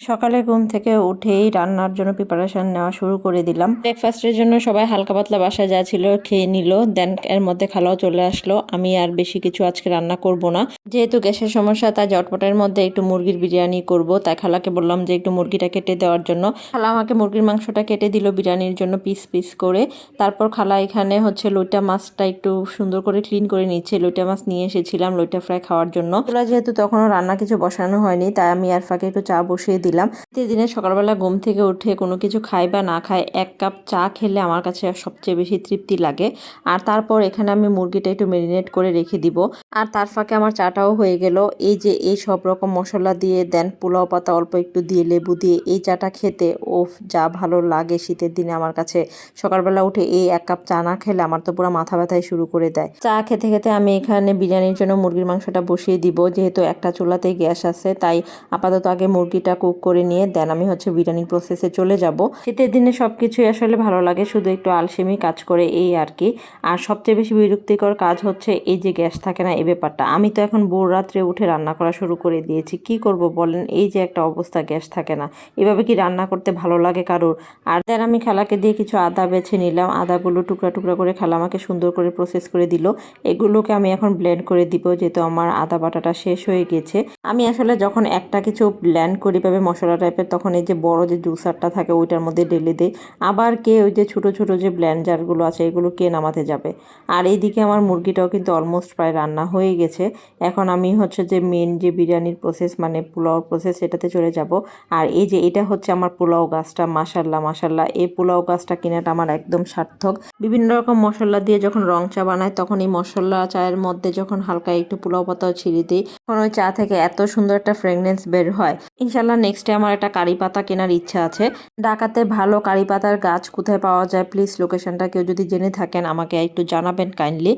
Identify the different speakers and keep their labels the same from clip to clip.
Speaker 1: সকালে ঘুম থেকে উঠেই রান্নার জন্য প্রিপারেশন নেওয়া শুরু করে দিলাম। ব্রেকফাস্টের জন্য সবাই হালকা পাতলা বাসায় যা ছিল খেয়ে নিল দেন এর মধ্যে খালাও চলে আসলো। আমি আর বেশি কিছু আজকে রান্না করব না। যেহেতু গ্যাসের সমস্যা, তাই জটপটের মধ্যে একটু মুরগির বিরিয়ানি করব। তাই খালাকে বললাম যে একটু মুরগিটা কেটে দেওয়ার জন্য। খালা আমাকে মুরগির মাংসটা কেটে দিল বিরিয়ানির জন্য পিস পিস করে। তারপর খালা এখানে হচ্ছে লইটা মাছটা একটু সুন্দর করে ক্লিন করে নিচ্ছে। লইটা মাছ নিয়ে এসেছিলাম লইটা ফ্রাই খাওয়ার জন্য। যেহেতু তখনও রান্না কিছু বসানো হয়নি, তাই আমি আর ফাঁকে একটু চা বসিয়ে দিলাম। দিনে সকালবেলা ঘুম থেকে উঠে কোনো কিছু খাই বা না খাই, এক কাপ চা খেলে আমার কাছে সবচেয়ে বেশি তৃপ্তি লাগে। আর তারপর এখানে আমি মুরগিটা একটু ম্যারিনেট করে রেখে দিব। আর তার ফাঁকে আমার চাটাও হয়ে গেল। এই যে এই সব রকম মশলা দিয়ে দেন, পোলাও পাতা অল্প একটু দিয়ে লেবু দিয়ে, এই চাটা খেতে ওফ, যা ভালো লাগে শীতের দিনে আমার কাছে। সকালবেলা উঠে এই এক কাপ চা না খেলে আমার তো পুরো মাথা ব্যথায় শুরু করে দেয়। চা খেতে খেতে আমি এখানে বিরিয়ানির জন্য মুরগির মাংসটা বসিয়ে দিব। যেহেতু একটা চুলাতেই গ্যাস আছে, তাই আপাতত আগে মুরগিটা কুক করে নিয়ে দেন আমি হচ্ছে বিরিয়ানির প্রসেসে চলে যাব। শীতের দিনে সব কিছুই আসলে ভালো লাগে, শুধু একটু আলসেমি কাজ করে এই আর কি। আর সবচেয়ে বেশি বিরক্তিকর কাজ হচ্ছে এই যে গ্যাস থাকে না, এই ব্যাপারটা। আমি তো এখন ভোর রাত্রে উঠে রান্না করা শুরু করে দিয়েছি। কি করব বলেন? এই যে একটা অবস্থা, গ্যাস থাকে না। এভাবে কি রান্না করতে ভালো লাগে কারোর? আর দেন আমি খালাকে দিয়ে কিছু আদা বেছে নিলাম। আদাগুলো টুকরা টুকরা করে খালা আমাকে সুন্দর করে প্রসেস করে দিল। এগুলোকে আমি এখন ব্লেন্ড করে দিব, যেহেতু আমার আদা বাটাটা শেষ হয়ে গেছে। আমি আসলে যখন একটা কিছু ব্ল্যান্ড করি পাবে মশলা টাইপের তখন এই যে বড় যে জুসারটা থাকে ওইটার মধ্যে ঢেলে দেয় আবার কে ওই যে ছোট ছোট যে ব্লেন্ডারগুলো আছে, এগুলো কে নামাতে যাবে? আর এইদিকে আমার মুরগিটাও কিন্তু অলমোস্ট প্রায় রান্না হয়ে গেছে। এখন আমি হচ্ছে যে মেন যে বিরিয়ানির প্রসেস মানে পোলাওর প্রসেস এটাতে চলে যাব। আর এই যে এটা হচ্ছে আমার পোলাও গাছটা মাসাল্লাহ মাসাল্লাহ এই পোলাও গাছটা কেনাটা আমার একদম সার্থক। বিভিন্ন রকম মশলা দিয়ে যখন রং চা বানায় তখন এই মশলা চায়ের মধ্যে যখন হালকা একটু পোলাও পাতাও ছিঁড়ে দিই, তখন ওই চা থেকে এত সুন্দর একটা ফ্রেগনেন্স বের হয়। ইনশাল্লাহ নেক্সটে আমার একটা কারি পাতা কেনার ইচ্ছা আছে। ঢাকাতে ভালো কারি পাতার গাছ কোথায় পাওয়া যায় প্লিজ লোকেশনটা কেউ যদি জেনে থাকেন আমাকে একটু জানাবেন কাইন্ডলি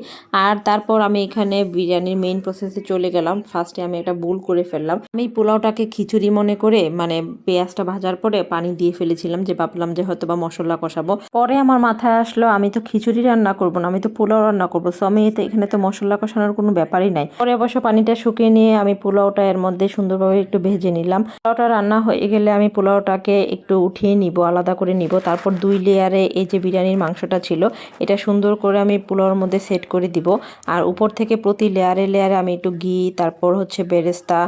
Speaker 1: আর তারপর আমি এখানে বিরিয়ানির মেইন প্রসেসে চলে গেলাম। ফার্স্টে আমি একটা ভুল করে ফেললাম। আমি পোলাওটাকে খিচুড়ি মনে করে মানে পেঁয়াজটা ভাজার পরে পানি দিয়ে ফেলেছিলাম যে ভাবলাম যে হয়তো বা মশলা কষাবো। পরে আমার মাথায় আসলো, আমি তো খিচুড়ি রান্না করব না, আমি তো পোলাও রান্না করব। সো আমি এখানে তো মশলা কষানোর কোনো ব্যাপারই নাই। পরে অবশ্য পানিটা শুকিয়ে নিয়ে আমি পোলাওটা এর মধ্যে সুন্দরভাবে একটু ভেজে নিলাম। পোলাওটা রান্না হয়ে গেলে আমি পোলাওটাকে একটু উঠিয়ে নিব, আলাদা করে নিব। তারপর দুই লেয়ারে এই যে বিরিয়ানির মাংসটা ছিল, এটা সুন্দর করে আমি পোলাওর মধ্যে সেট করে দিব। আর উপর থেকে প্রতি লেয়ারে লেয়ারে আমি একটু ঘি, তারপর হচ্ছে বেরেস্তা,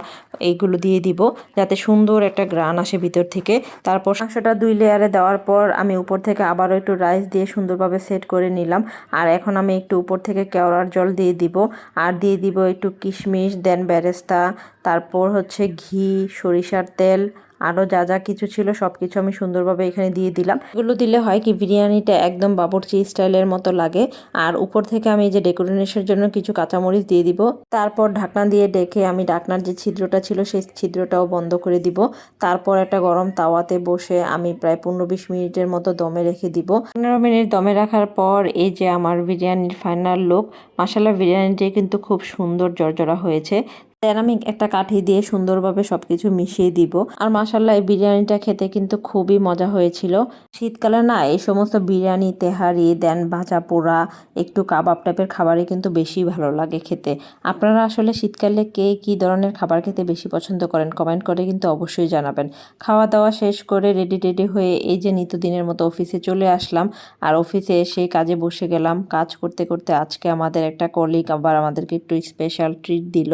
Speaker 1: এইগুলো দিয়ে দিব, যাতে সুন্দর একটা গ্রান আসে ভিতর থেকে। তারপর মাংসটা দুই লেয়ারে দেওয়ার পর আমি উপর থেকে আবারও একটু রাইস দিয়ে সুন্দরভাবে সেট করে নিলাম। আর এখন আমি একটু উপর থেকে কেওড়ার জল দিয়ে দিব। আর দিয়ে দিব একটু কিশমিশ, দেন বেরেস্তা তারপর হচ্ছে ঘি, সরিষার তেল আরও যা যা কিছু ছিল সব কিছু আমি সুন্দরভাবে এখানে দিয়ে দিলাম। এগুলো দিলে হয় কি, বিরিয়ানিটা একদম বাবরচি স্টাইলের মতো লাগে। আর উপর থেকে আমি যে ডেকোরেশনের জন্য কিছু কাঁচামরিচ দিয়ে দিব। তারপর ঢাকনা দিয়ে ডেকে আমি ঢাকনার যে ছিদ্রটা ছিল সেই ছিদ্রটাও বন্ধ করে দিব। তারপর একটা গরম তাওয়াতে বসে আমি প্রায় পনেরো বিশ মিনিটের মতো দমে রেখে দিব। পনেরো মিনিট দমে রাখার পর এই যে আমার বিরিয়ানির ফাইনাল লুক মশালা বিরিয়ানিটি কিন্তু খুব সুন্দর জর্জরা হয়েছে। আমি একটা কাঠি দিয়ে সুন্দরভাবে সবকিছু মিশিয়ে দিব। আর মাসাল্লাহ এই বিরিয়ানিটা খেতে কিন্তু খুবই মজা হয়েছিল। শীতকালে না এই সমস্ত বিরিয়ানি, তেহারি, দেন ভাজা পোড়া, একটু কাবাব টাইপের খাবারই কিন্তু বেশি ভালো লাগে খেতে। আপনারা আসলে শীতকালে কে কি ধরনের খাবার খেতে বেশি পছন্দ করেন কমেন্ট করে কিন্তু অবশ্যই জানাবেন। খাওয়া দাওয়া শেষ করে রেডি টেডি হয়ে এই যে নিত্যদিনের মতো অফিসে চলে আসলাম। আর অফিসে এসে কাজে বসে গেলাম। কাজ করতে করতে আজকে আমাদের একটা কলিগ আবার আমাদেরকে একটু স্পেশাল ট্রিট দিল।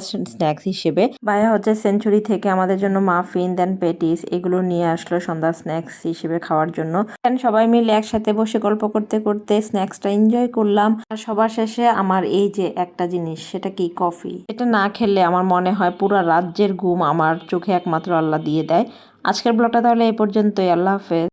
Speaker 1: জাস্ট স্ন্যাক্স হিসেবে। ভাইয়া হচ্ছে সেঞ্চুরি থেকে আমাদের জন্য মাফিন দেন পেটিস এগুলো নিয়ে আসলো সন্ধ্যা স্ন্যাক্স হিসেবে খাওয়ার জন্য। সবাই মিলে একসাথে বসে গল্প করতে করতে স্ন্যাক্সটা এনজয় করলাম। আর সবার শেষে আমার এই যে একটা জিনিস, সেটা কি? কফি এটা না খেলে আমার মনে হয় পুরো রাজ্যের ঘুম আমার চোখে একমাত্র আল্লাহ দিয়ে দেয়। আজকের ব্লগটা তাহলে এই পর্যন্তই, আল্লাহ হাফেজ।